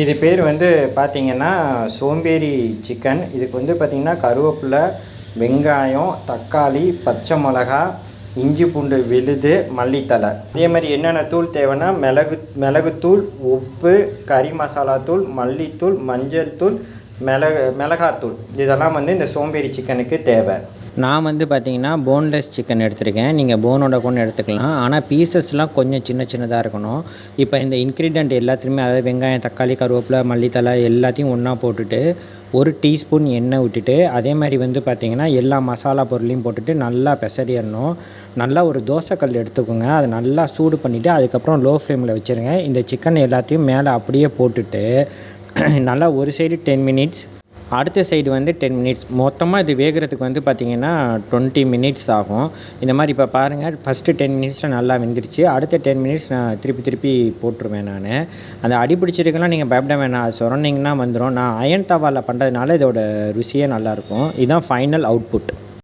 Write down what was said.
இது பேர் வந்து பார்த்திங்கன்னா சோம்பேறி சிக்கன் இதுக்கு வந்து பார்த்திங்கன்னா கருவேப்பிலை வெங்காயம் தக்காளி பச்சை மிளகா இஞ்சி பூண்டு விழுது மல்லித்தலை இதே மாதிரி என்னென்ன தூள் தேவைன்னா மிளகு மிளகுத்தூள் உப்பு கறி மசாலா தூள் மல்லித்தூள் மஞ்சள் தூள் மிளகு மிளகாத்தூள். இதெல்லாம் வந்து இந்த சோம்பேறி சிக்கனுக்கு தேவை. நான் வந்து பார்த்தீங்கன்னா போன்லெஸ் சிக்கன் எடுத்திருக்கேன். நீங்கள் போனோட கூட எடுத்துக்கலாம். ஆனால் பீசஸ்லாம் கொஞ்சம் சின்ன சின்னதாக இருக்கணும். இப்போ இந்த இன்க்ரீடியன்ட் எல்லாத்துலேயுமே அதாவது வெங்காயம் தக்காளி கருவேப்பிலை மல்லித்தலை எல்லாத்தையும் ஒன்றா போட்டுட்டு ஒரு டீஸ்பூன் எண்ணெய் விட்டுட்டு அதே மாதிரி வந்து பார்த்திங்கன்னா எல்லா மசாலா பொருளையும் போட்டுட்டு நல்லா பெசரிடணும் நல்லா ஒரு தோசைக்கல் எடுத்துக்கோங்க. அதை நல்லா சூடு பண்ணிவிட்டு அதுக்கப்புறம் லோ ஃப்ளேமில் வச்சுருங்க. இந்த சிக்கன் எல்லாத்தையும் மேலே அப்படியே போட்டுட்டு நல்லா ஒரு சைடு டென் மினிட்ஸ் அடுத்த சைடு வந்து டென் மினிட்ஸ். மொத்தமாக இது வேகிறதுக்கு வந்து பார்த்திங்கன்னா டுவெண்ட்டி மினிட்ஸ் ஆகும். இந்த மாதிரி இப்போ பாருங்கள் ஃபஸ்ட்டு டென் மினிட்ஸில் நல்லா வெந்துருச்சு. அடுத்த டென் மினிட்ஸ் நான் திருப்பி திருப்பி போட்டுருவேன் நான். அந்த அடிபிடிச்சிருக்கெலாம் நீங்கள் பயப்பட வேணாம். அது சொரண்டிங்கன்னா வந்துடும் நான் அயன் தவாவில் பண்ணுறதுனால இதோட ருசியே நல்லாயிருக்கும் இதுதான் ஃபைனல் அவுட்புட்